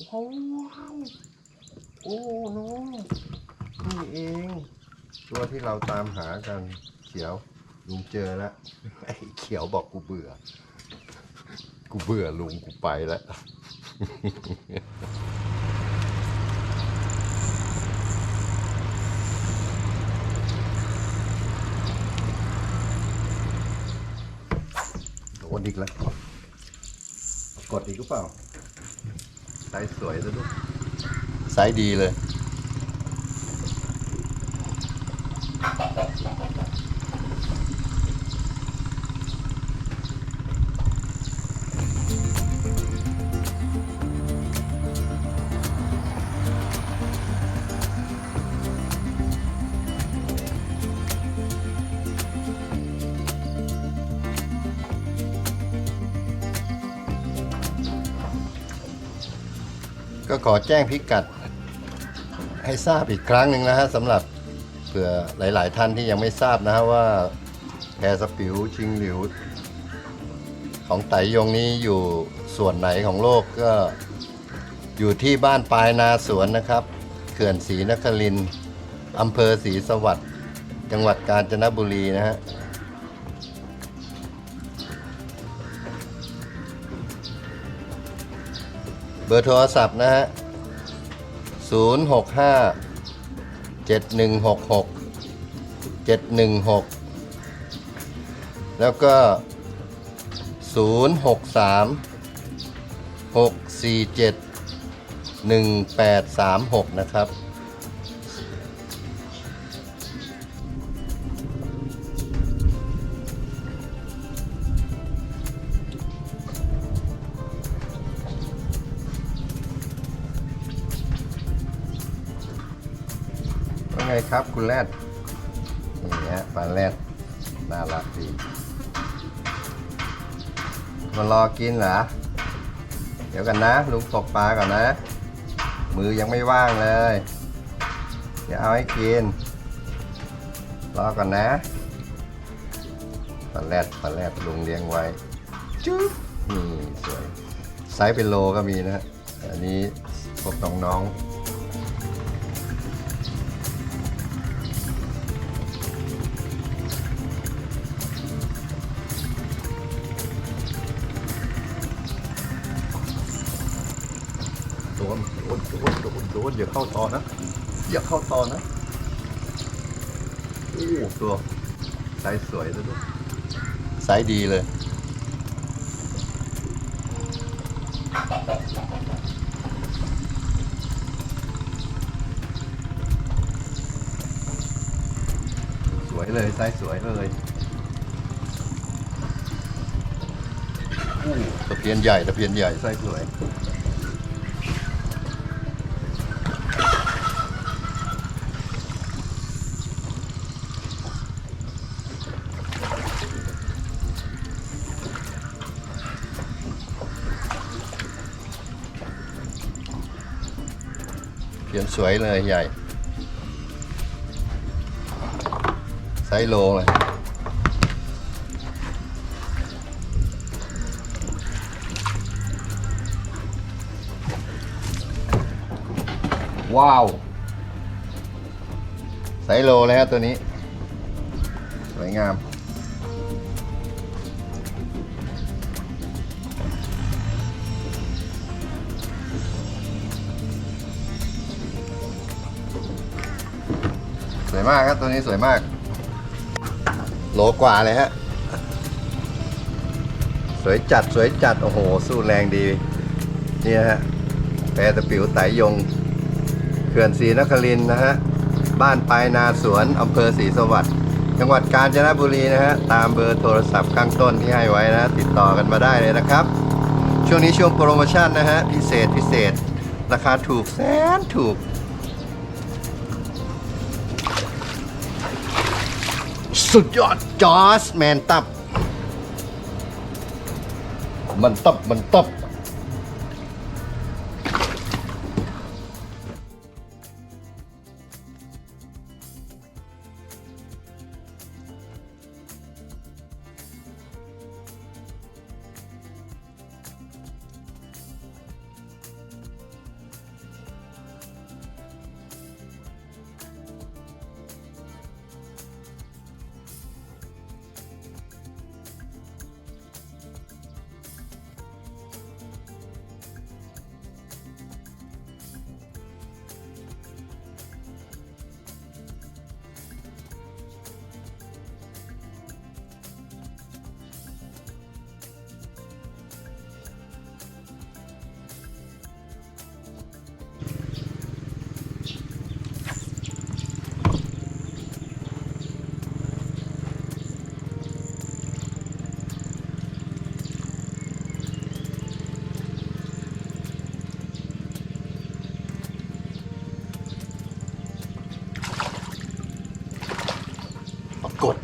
ว้าวโอ้โนนี่เอง ตัวที่เราตามหากันเขียวลุงเจอแล้วไอ้เขียวบอกกูเบื่อ กูเบื่อลุงกูไปแล้วโดนอีกแล้วกดอีกหรือเปล่า ไซส์สวยซะด้วยไซส์ดีเลย ขอแจ้งพิกัด ให้ทราบอีกครั้งหนึ่งนะฮะสำหรับเผื่อหลาย ๆ ท่านที่ยังไม่ทราบนะฮะว่าแพรสปิวชิงหลิว ของไตยงนี้อยู่ส่วนไหนของโลกก็อยู่ที่บ้านปลายนาสวนนะครับเขื่อนศรีนครินอำเภอศรีสวัสดิ์จังหวัดกาญจนบุรีนะฮะ บอร์โทรศัพท์นะฮะ 0 6 5 7 1 6 6 7 1 6 แล้วก็ 0 6 3 6 4 7 1 8 3 6 นะครับ ครับคุณแรดนี่ฮะปลาแรดน่ารักดีมารอกินเหรอ เดี๋ยวกันนะ ลุงตกปลาก่อนนะ มือยังไม่ว่างเลย เดี๋ยวเอาให้กิน รอก่อนนะปลาแรดปลาแรดลุงเลี้ยงไว้จุ๊บนี่สวยไซส์เป็นโลก็มีนะฮะอันนี้พวกน้องๆ ดนโดนโดนโดนโดนอย่าเข้าต่อนะอย่าเข้าต่อนะโอ้ตัวไซส์สวยซะด้วยไซส์ดีเลยสวยเลยไซส์สวยเลยโอ้ตะเพียนใหญ่ตะเพียนใหญ่ไซส์สวย สวยเลยใหญ่ ไซส์โลเลยว้าว ไซส์โลเลยครับตัวนี้ สวยงาม วยมากครับตัวนี้สวยมาก โหลกว่าเลยฮะ สวยจัดสวยจัด โอ้โห สู้แรงดีนี่ฮะแพรตะปิวไตยงเขื่อนศรีนครินนะฮะ บ้านปลายนาสวนอำเภอศรีสวัสดิ์จังหวัดกาญจนบุรีนะฮะ ตามเบอร์โทรศัพท์ข้างต้นที่ให้ไว้นะ ติดต่อกันมาได้เลยนะครับ ช่วงนี้ช่วงโปรโมชั่นนะฮะ พิเศษพิเศษ ราคาถูกแสนถูก สุดยอดจอสแมนตับ มันตับ มันตับ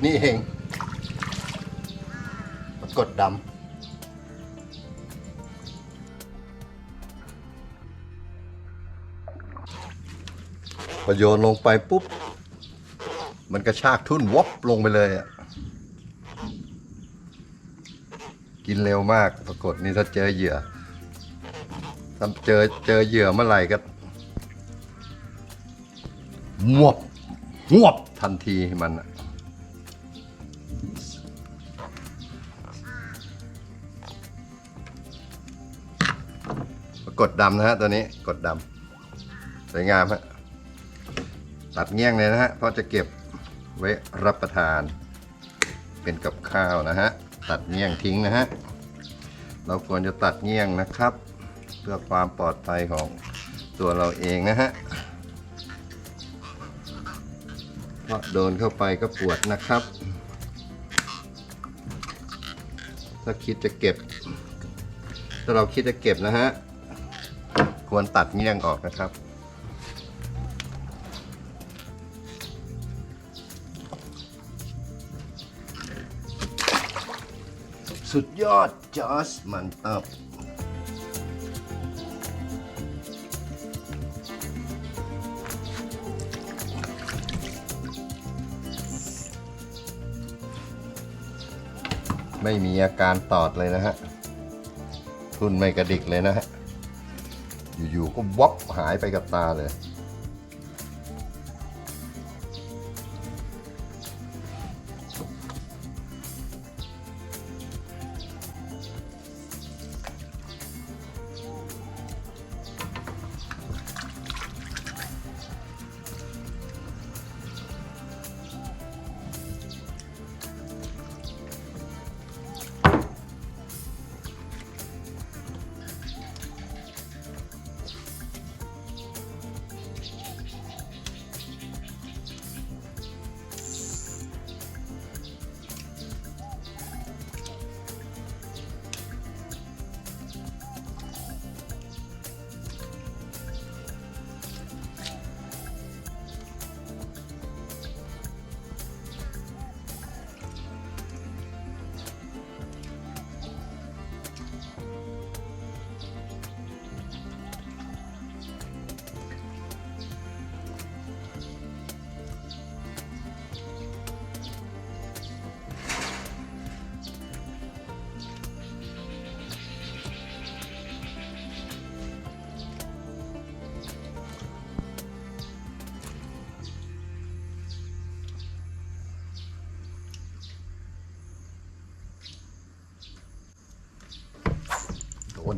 นี่เองปรากฏดำพอโยนลงไปปุ๊บ มันกระชากทุ่นวบลงไปเลยอะ กินเร็วมากปรากฏนี่ถ้าเจอเหยื่อถ้าเจอเจอเหยื่อเมื่อไหร่ก็มวบมวบทันทีมันอะ กฏดำนะฮะตัวนี้กดดำสวยงามฮะตัดเงี้ยงเลยนะฮะเพราะจะเก็บไว้รับประทาน เป็นกับข้าวนะฮะตัดเงี้ยงทิ้งนะฮะเราควรจะตัดเงี้ยงนะครับ เพื่อความปลอดภัยของตัวเราเองนะฮะเพราะโดนเข้าไปก็ปวดนะครับ ถ้าคิดจะเก็บ ถ้าเราคิดจะเก็บนะฮะ ควรตัดเงี้ยงออกนะครับสุดยอดจอสมันตับ ไม่มีอาการตอดเลยนะฮะทุนไม่กระดิกเลยนะฮะ อยู่ๆก็วับหายไปกับตาเลย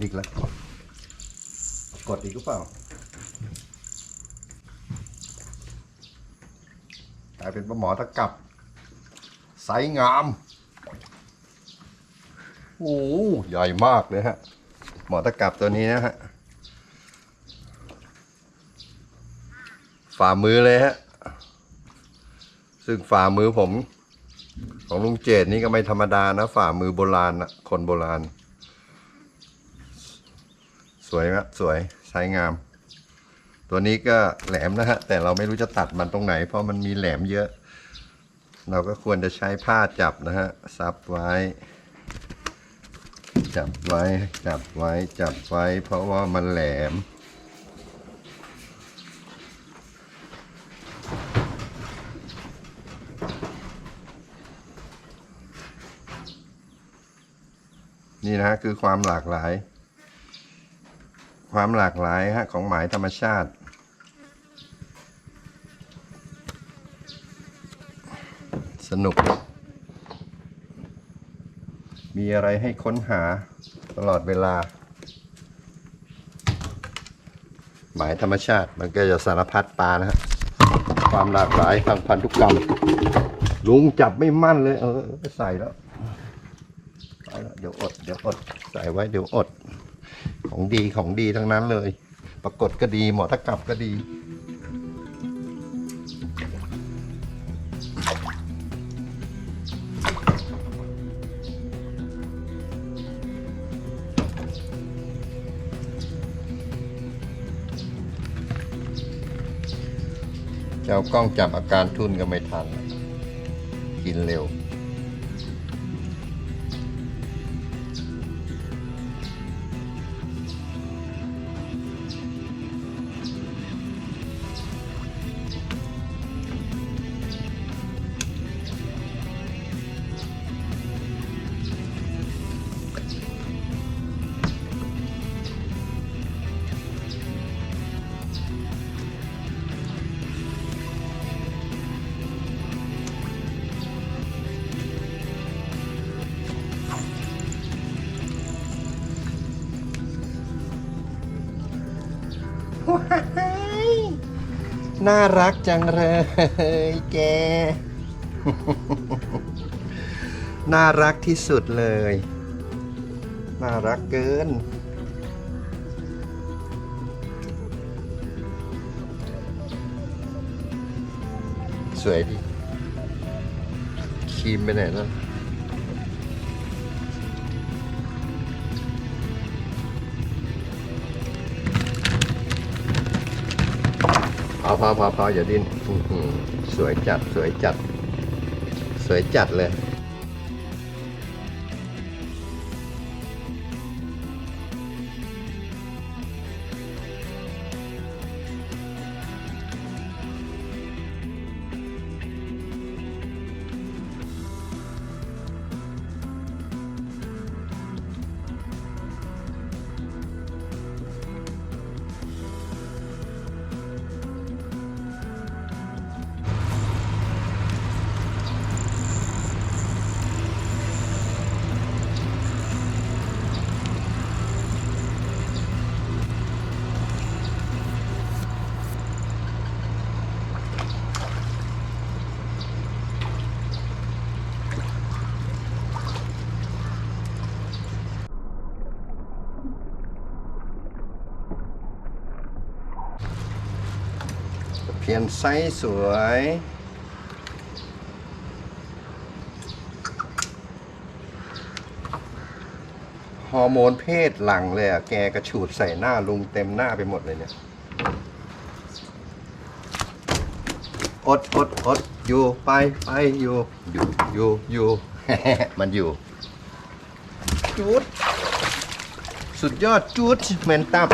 อีกแล้ว กดอีกหรือเปล่ากลายเป็นปลาหมอตะกับไซส์งาม โอ้ใหญ่มากเลยฮะ หมอตะกับตัวนี้นะฮะ ฝ่ามือเลยฮะ ซึ่งฝ่ามือผม ของลุงเจดนี่ก็ไม่ธรรมดานะ ฝ่ามือโบราณนะคนโบราณ สวยครับสวยใช้งาม ตัวนี้ก็แหลมนะฮะ แต่เราไม่รู้จะตัดมันตรงไหน เพราะมันมีแหลมเยอะ เราก็ควรจะใช้ผ้าจับนะฮะซับไว้ จับไว้ จับไว้ จับไว้ เพราะว่ามันแหลมนี่นะฮะคือความหลากหลาย ความหลากหลายฮะของหมายธรรมชาติสนุก มีอะไรให้ค้นหาตลอดเวลา หมายธรรมชาติมันก็จะสารพัดปลานะฮะความหลากหลายทางพันธุกรรม ลุงจับไม่มั่นเลย เออใส่แล้วเดี๋ยวอด เดี๋ยวอด ใส่ไว้เดี๋ยวอด ของดีของดีทั้งนั้นเลย ปรากฏก็ดีหมอตะกลับก็ดีเจ้ากล้องจับอาการทุนก็ไม่ทัน กินเร็ว น่ารักจังเลยแก น่ารักที่สุดเลย น่ารักเกิน สวยดีครีมไปไหนแล้ว พอพอพอพออย่าดิ้นอื้อหือสวยจัดสวยจัด สวยจัดเลย เพียนไซส์สวย ฮอร์โมนเพศหลังเลยอะ แกกระฉูดใส่หน้าลุงเต็มหน้าไปหมดเลยเนี่ย อดอดอดอยู่ไปไปอยู่อยู่อยู่อยู่มันอยู่จูดสุดยอดจูดเหมือนตับ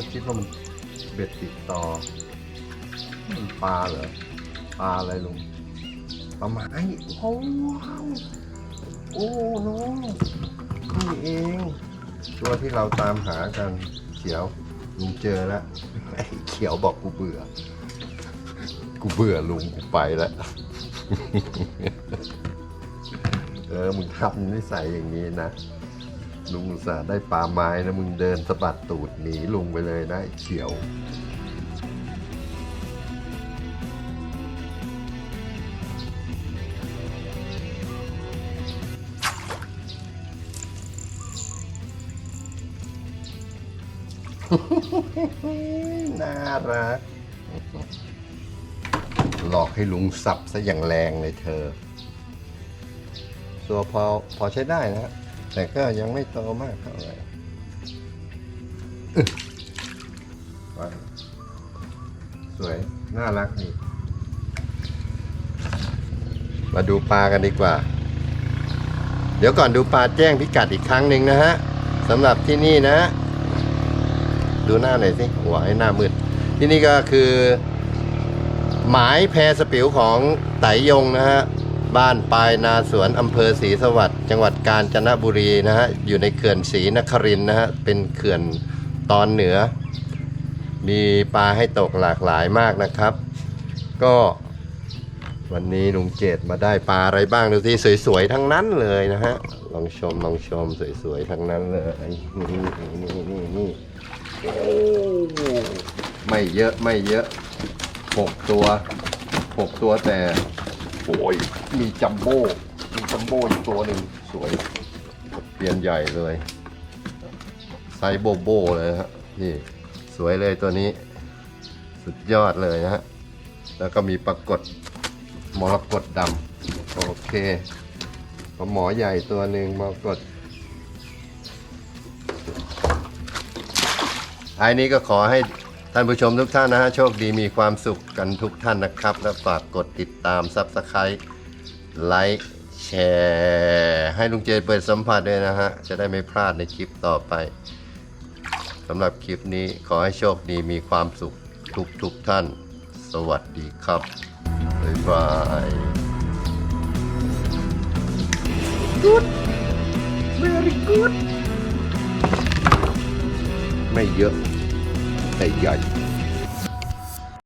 ก็คิดว่ามันเบ็ดติดต่อมันปลาเหรอปลาอะไรลุงปลาไม้โอ้โอ้น้องนี่เองตัวที่เราตามหากันเขียวลุงเจอแล้วไอ้เขียวบอกกูเบื่อ กูเบื่อลุงกูไปแล้วเออมึงทำนิสัยอย่างนี้นะ ลุงอุตส่าห์ได้ปลาไม้นะมึงเดินสะบัดตูดหนีลุงไปเลยนะไอ้เขียวน่ารัก หลอกให้ลุงสับซะอย่างแรงเลยเธอ ตัวพอพอใช้ได้นะฮะ แต่ก็ยังไม่โตมากเท่าไหร่สวย น่ารักนี่มาดูปลากันดีกว่า เดี๋ยวก่อนดูปลาแจ้งพิกัดอีกครั้งหนึ่งนะฮะสำหรับที่นี่นะ ดูหน้าหน่อยสิหัวให้หน้ามืด ที่นี่ก็คือ หมายแพสปิวของไตยงนะฮะ บ้านปลายนาสวนอำเภอศรีสวัสดิ์จังหวัดกาญจนบุรีนะฮะอยู่ในเขื่อนศรีนครินนะฮะเป็นเขื่อนตอนเหนือ มีปลาให้ตกหลากหลายมากนะครับ ก็วันนี้ลุงเจตมาได้ปลาอะไรบ้างดูที่สวยๆทั้งนั้นเลยนะฮะลองชมลองชมสวยๆทั้งนั้นเลยนี่นี่นี่นี่โอ้ไม่เยอะไม่เยอะหกตัวหกตัวแต่ โอ้ยมีจัมโบ้มีจัมโบ้อีกตัวหนึ่งสวย เปลี่ยนใหญ่เลยไซส์โบโบเลยฮะนี่สวยเลยตัวนี้ สุดยอดเลยนะฮะ แล้วก็มีปรากฏมรกตดำโอเคหมอใหญ่ตัวหนึ่งมรกตท้ายนี้ก็ขอให้ ท่านผู้ชมทุกท่านนะฮะโชคดีมีความสุขกันทุกท่านนะครับ และฝากกดติดตาม Subscribe ไลค์แชร์ให้ลุงเจเปิดสัมผัสด้วยนะฮะ จะได้ไม่พลาดในคลิปต่อไปสำหรับคลิปนี้ขอให้โชคดีมีความสุขทุกทุกๆท่าน สวัสดีครับ บ๊ายบาย Good very good ไม่เยอะ แต่ใหญ่